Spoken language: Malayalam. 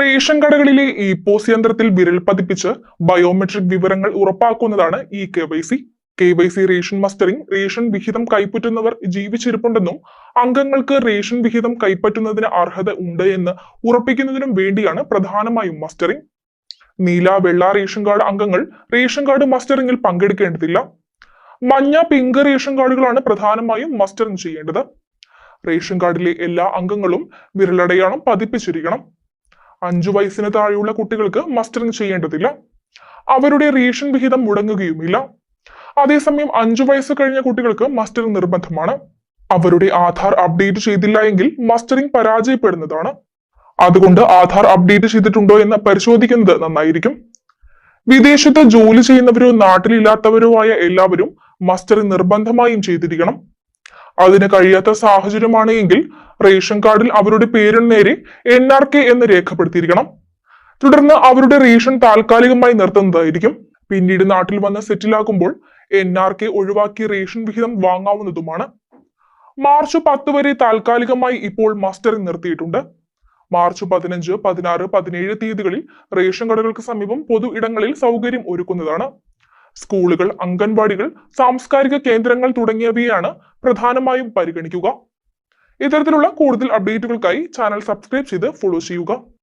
റേഷൻ കടകളിലെ ഇ പോസ് യന്ത്രത്തിൽ വിരൽ പതിപ്പിച്ച് ബയോമെട്രിക് വിവരങ്ങൾ ഉറപ്പാക്കുന്നതാണ് E K Y C. K Y C ration mustering ration വിഹിതം കൈപ്പറ്റുന്നവർ ജീവിച്ചിരിപ്പുണ്ടെന്നും അംഗങ്ങൾക്ക് റേഷൻ വിഹിതം കൈപ്പറ്റുന്നതിന് അർഹത ഉണ്ട് എന്ന് ഉറപ്പിക്കുന്നതിനും വേണ്ടിയാണ് പ്രധാനമായും മസ്റ്ററിംഗ്. നീല വെള്ള റേഷൻ കാർഡ് അംഗങ്ങൾ റേഷൻ കാർഡ് മസ്റ്ററിംഗിൽ പങ്കെടുക്കേണ്ടതില്ല. മഞ്ഞ പിങ്ക് റേഷൻ കാർഡുകളാണ് പ്രധാനമായും മസ്റ്ററിംഗ് ചെയ്യേണ്ടത്. റേഷൻ കാർഡിലെ എല്ലാ അംഗങ്ങളും വിരലടയാളം പതിപ്പിച്ചിരിക്കണം. അഞ്ചു വയസ്സിന് താഴെയുള്ള കുട്ടികൾക്ക് മസ്റ്ററിംഗ് ചെയ്യേണ്ടതില്ല. അവരുടെ റേഷൻ വിഹിതം മുടങ്ങുകയുമില്ല. അതേസമയം അഞ്ചു വയസ്സ് കഴിഞ്ഞ കുട്ടികൾക്ക് മസ്റ്ററിംഗ് നിർബന്ധമാണ്. അവരുടെ ആധാർ അപ്ഡേറ്റ് ചെയ്തില്ല എങ്കിൽ മസ്റ്ററിംഗ് പരാജയപ്പെടുന്നതാണ്. അതുകൊണ്ട് ആധാർ അപ്ഡേറ്റ് ചെയ്തിട്ടുണ്ടോ എന്ന് പരിശോധിക്കുന്നത് നന്നായിരിക്കും. വിദേശത്ത് ജോലി ചെയ്യുന്നവരോ നാട്ടിലില്ലാത്തവരോ ആയ എല്ലാവരും മസ്റ്ററിംഗ് നിർബന്ധമായും ചെയ്തിരിക്കണം. അതിന് കഴിയാത്ത സാഹചര്യമാണ് എങ്കിൽ റേഷൻ കാർഡിൽ അവരുടെ പേരിന് നേരെ എൻ ആർ കെ എന്ന് രേഖപ്പെടുത്തിയിരിക്കണം. തുടർന്ന് അവരുടെ റേഷൻ താൽക്കാലികമായി നിർത്തുന്നതായിരിക്കും. പിന്നീട് നാട്ടിൽ വന്ന് സെറ്റിലാകുമ്പോൾ എൻ ആർ കെ ഒഴിവാക്കി റേഷൻ വിഹിതം വാങ്ങാവുന്നതുമാണ്. മാർച്ച് പത്ത് വരെ താൽക്കാലികമായി ഇപ്പോൾ മസ്റ്ററിംഗ് നിർത്തിയിട്ടുണ്ട്. മാർച്ച് പതിനഞ്ച് പതിനാറ് പതിനേഴ് തീയതികളിൽ റേഷൻ കടകൾക്ക് സമീപം പൊതു ഇടങ്ങളിൽ സൗകര്യം ഒരുക്കുന്നതാണ്. സ്കൂളുകൾ അംഗൻവാടികൾ സാംസ്കാരിക കേന്ദ്രങ്ങൾ തുടങ്ങിയവയാണ് പ്രധാനമായും പരിഗണിക്കുക. ഇത്തരത്തിലുള്ള കൂടുതൽ അപ്ഡേറ്റുകൾക്കായി ചാനൽ സബ്സ്ക്രൈബ് ചെയ്ത് ഫോളോ ചെയ്യുക.